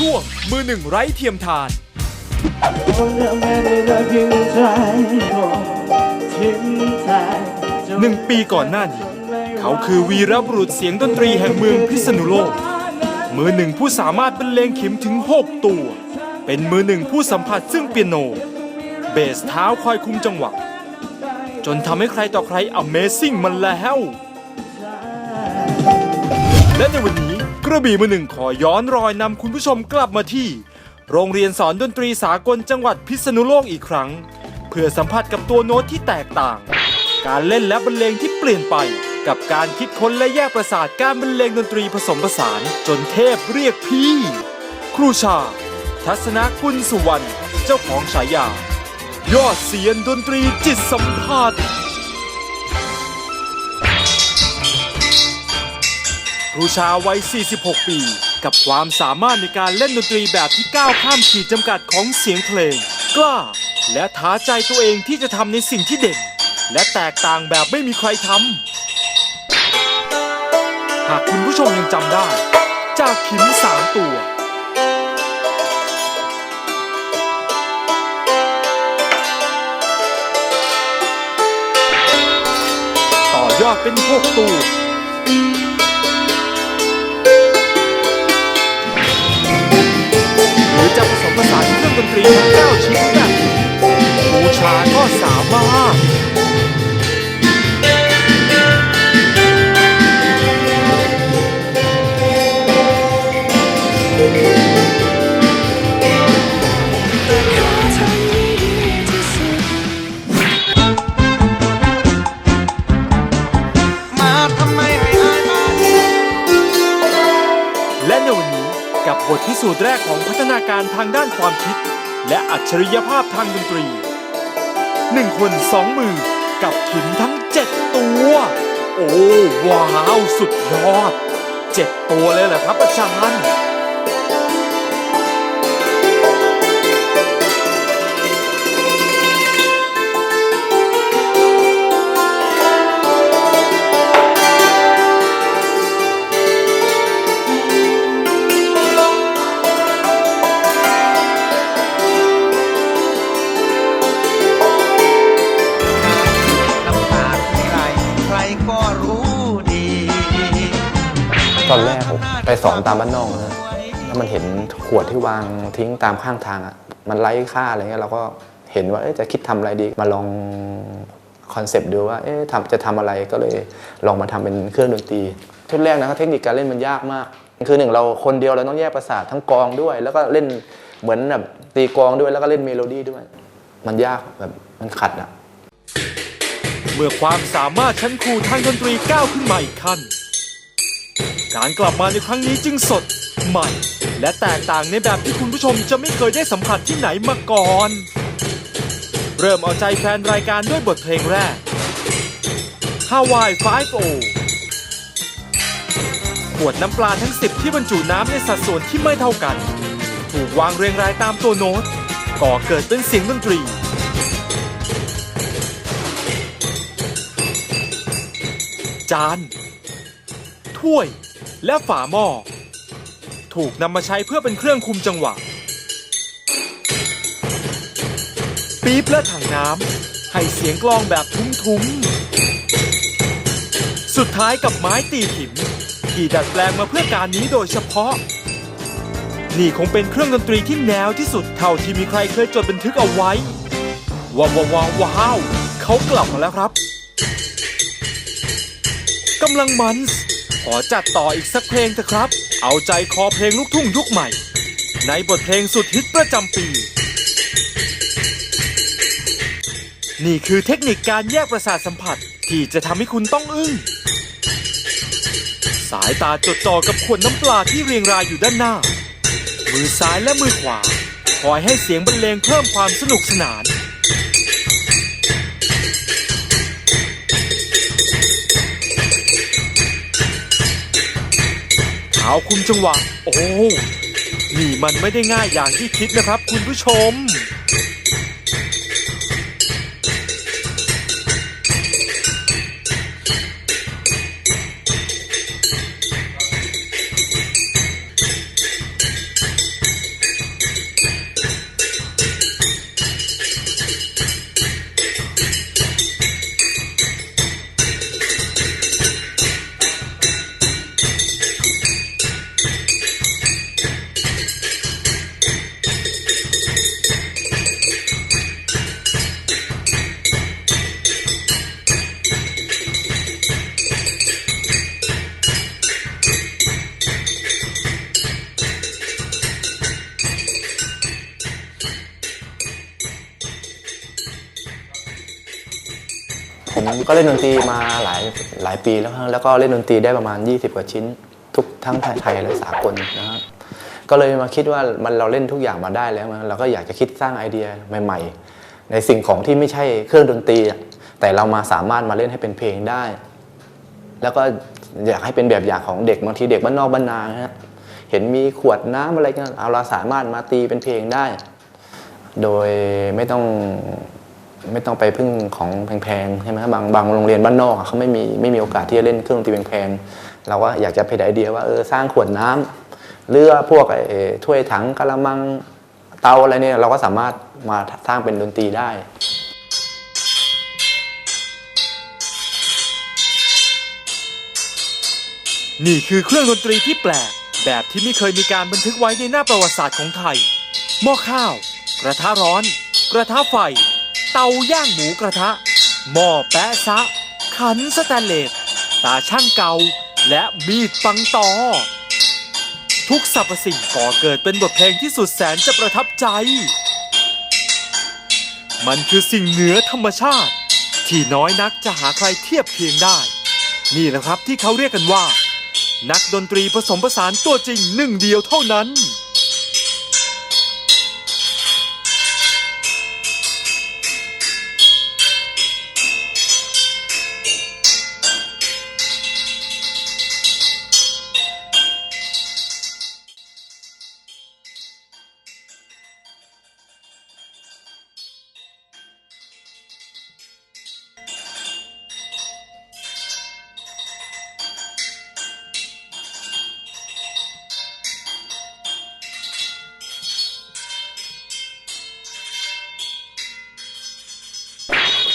ช่วง มือหนึ่งไร้เทียมทาน หนึ่งปีก่อนหน้านี้ เขาคือวีรบุรุษเสียงดนตรีแห่งเมืองพิษณุโลก มือหนึ่งผู้สามารถบรรเลงขิมถึง 6 ตัว เป็นมือหนึ่งผู้สัมผัสซึ่งเปียโน เบสเท้าคอยคุมจังหวะ จนทำให้ใครต่อใคร Amazing มันแล้ว และในวันนี้ ระบี่มือหนึ่งขอย้อนรอยนำคุณผู้ชมกลับมาที่ โรงเรียนสอนดนตรีสากลจังหวัดพิษณุโลกอีกครั้ง เพื่อสัมผัสกับตัวโน้ตที่แตกต่าง การเล่นและบรรเลงที่เปลี่ยนไป กับการคิดค้นและแยกประสาทการบรรเลงดนตรีผสมผสาน จนเทพเรียกพี่ ครูชา ทัศนกุลสุวรรณเจ้าของฉายา ยอดเสียนดนตรีจิตสัมผัส ครูชาวัย 46 ปี กับความสามารถในการเล่นดนตรีแบบที่ก้าวข้ามขีดจำกัดของเสียงเพลง กล้า และท้าใจตัวเองที่จะทำในสิ่งที่เด่น และแตกต่างแบบไม่มีใครทำ หากคุณผู้ชมยังจำได้ จากขิมสามตัว ต่อยอดเป็นหกตัว และในวันนี้กับบทพิสูจน์แรกของพัฒนาการทางด้านความคิด และอัจฉริยภาพทางดนตรีหนึ่งคนสองมือกับขิมทั้งเจ็ดตัว โอ้ว้าว สุดยอดเจ็ดตัวเลยเหรอครับอาจารย์ ไปสอนตามบ้านนอกนะแล้วมันเห็นขวดที่วางทิ้งตามข้างทางอะมันไร้ค่าอะไรเงี้ยเราก็เห็นว่าจะคิดทำอะไรดีมาลองคอนเซปต์ดูว่าเอ๊ะทำจะทำอะไรก็เลยลองมาทำเป็นเครื่องดนตรีชุดแรกนะเทคนิคการเล่นมันยากมาก คือหนึ่งเราคนเดียวเราต้องแยกประสาททั้งกองด้วย แล้วก็เล่นเหมือนแบบตีกองด้วยแล้วก็เล่นเมโลดี้ด้วย มันยากแบบมันขัดอะเมื่อความสามารถชั้นครูทางดนตรีก้าวขึ้นมาอีกขั้น การกลับมาในครั้งนี้จึงสด ใหม่ และแตกต่างในแบบที่คุณผู้ชมจะไม่เคยได้สัมผัสที่ไหนมาก่อน เริ่มเอาใจแฟนรายการด้วยบทเพลงแรก Hawaii 5 o ขวดน้ำปลาทั้ง 10 ที่บรรจุน้ำในสัดส่วนที่ไม่เท่ากัน ถูกวางเรียงรายตามตัวโน้ต ก่อเกิดเป็นเสียงดนตรีจาน ถ้วย และฝาหม้อถูกนำมาใช้เพื่อเป็นเครื่องคุมจังหวะ ปี๊บและถังน้ำให้เสียงกลองแบบทุ้มๆ สุดท้ายกับไม้ตีขิมที่ดัดแปลงมาเพื่อการนี้โดยเฉพาะ นี่คงเป็นเครื่องดนตรีที่แนวที่สุดเท่าที่มีใครเคยจดบันทึกเอาไว้ ว้าวว้าวว้าวเขากลับมาแล้วครับกำลังมันส์ ขอจัดต่ออีกสักเพลงเถอะครับ เอาใจคอเพลงลูกทุ่งยุคใหม่ ในบทเพลงสุดฮิตประจำปี นี่คือเทคนิคการแยกประสาทสัมผัสที่จะทำให้คุณต้องอึ้ง สายตาจดจ่อกับขวดน้ำปลาที่เรียงรายอยู่ด้านหน้า มือซ้ายและมือขวา คอยให้เสียงบรรเลงเพิ่มความสนุกสนาน เท้าคุมจังหวะ โอ้ นี่มันไม่ได้ง่ายอย่างที่คิดนะครับคุณผู้ชม ผมก็เล่นดนตรีมาหลายหลายปีแล้วครับแล้วก็เล่นดนตรีได้ประมาณ 20 กว่าชิ้น ทุกทั้งไทยและสากลนะครับก็เลยมาคิดว่ามันเราเล่นทุกอย่างมาได้แล้วเราก็อยากจะคิดสร้างไอเดียใหม่ ๆ ในสิ่งของที่ไม่ใช่เครื่องดนตรี แต่เรามาสามารถมาเล่นให้เป็นเพลงได้ แล้วก็อยากให้เป็นแบบอย่างของเด็กบางทีเด็กบ้านนอกบ้านนาฮะเห็นมีขวดน้ำอะไรกันเอาเราสามารถมาตีเป็นเพลงได้ โดยไม่ต้อง ไม่ต้องไปพึ่งของแพงๆใช่ไหมครับบางบางโรงเรียนบ้านนอกเขาไม่มีไม่มีโอกาสที่จะเล่นเครื่องดนตรีแพงๆเราก็อยากจะเพดไอเดียว่าเออสร้างขวดน้ำหรือพวกไอ้ถ้วยถังกะละมังเตาอะไรเนี่ยเราก็สามารถมาสร้างเป็นดนตรีได้นี่คือเครื่องดนตรีที่แปลก แบบที่ไม่เคยมีการบันทึกไว้ในหน้าประวัติศาสตร์ของไทย หม้อข้าว กระทะร้อน กระทะไฟ เตาย่างหมูกระทะ หม้อแปะซะ ขันสแตนเลส ตาช่างเกา และมีดปังตอ ทุกสรรพสิ่งก่อเกิดเป็นบทเพลงที่สุดแสนจะประทับใจ มันคือสิ่งเหนือธรรมชาติ ที่น้อยนักจะหาใครเทียบเคียงได้ นี่แหละครับที่เขาเรียกกันว่า นักดนตรีผสมผสานตัวจริงหนึ่งเดียวเท่านั้น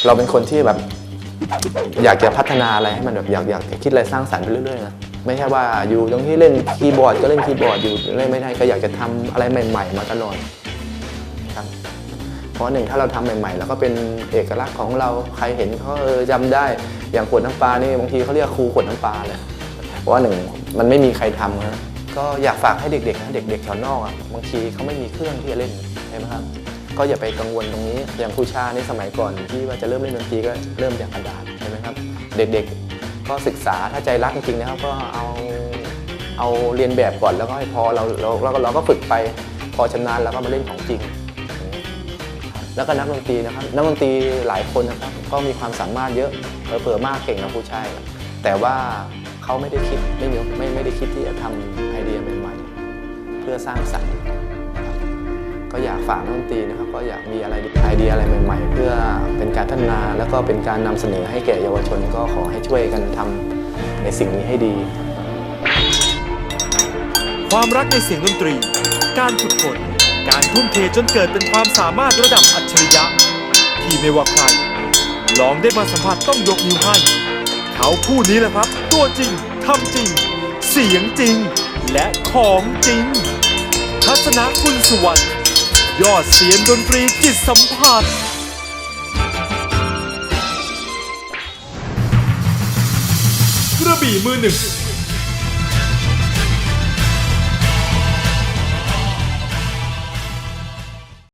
เราเป็นคนที่แบบอยากจะพัฒนาอะไรให้มันแบบอยากอยากคิดอะไรสร้างสรรค์ไปเรื่อยๆนะไม่ใช่ว่าอยู่ตรงที่เล่นคีย์บอร์ดก็เล่นคีย์บอร์ดอยู่เล่นไม่ได้ก็อยากจะทำอะไรใหม่ ๆ มาตลอดครับเพราะหนึ่งถ้าเราทำใหม่ๆ แล้วก็เป็นเอกลักษณ์ของเราใครเห็นเขาเออจำได้ อย่างขวดน้ำปลานี่บางทีเขาเรียกครูขวดน้ำปลาเลยเพราะว่าหนึ่งมันไม่มีใครทำนะก็อยากฝากให้เด็กๆนะเด็กๆแถวนอกอะบางทีเขาไม่มีเครื่องที่จะเล่นใช่ไหมครับ ก็อย่าไปกังวลตรงนี้ อย่างครูชาในสมัยก่อนที่ว่าจะเริ่มเล่นดนตรีก็เริ่มจากกระดาษใช่ไหมครับ เด็กๆ ก็ศึกษาถ้าใจรักจริงๆนะครับก็เอาเอาเรียนแบบก่อนแล้วก็ให้พอเราเราเราก็เราก็ฝึกไปพอชำนาญแล้วก็มาเล่นของจริง แล้วก็นักดนตรีนะครับนักดนตรีหลายคนนะครับก็มีความสามารถเยอะเผลอมากเก่งนะผู้ชายแต่ว่าเขาไม่ได้คิดไม่มีไม่ไม่ได้คิดที่จะทำไอเดียใหม่ๆเพื่อสร้างสรรค์ ก็อยากฝากนักดนตรีนะครับก็อยากมีอะไรไอเดียอะไรใหม่ๆ เพื่อเป็นการพัฒนา แล้วก็เป็นการนำเสนอให้แก่เยาวชนก็ขอให้ช่วยกันทำในสิ่งนี้ให้ดี ความรักในเสียงดนตรี การฝึกฝนการทุ่มเทจนเกิดเป็นความสามารถระดับอัจฉริยะ ที่ไม่ว่าใครลองได้มาสัมผัสต้องยกนิ้วให้ เขาผู้นี้แหละครับ ตัวจริงทำจริง เสียงจริง และของจริง ทัศนะคุณสุวรรณ ยอดเสียงดนตรีจิตสัมผัส กระบี่มือหนึ่ง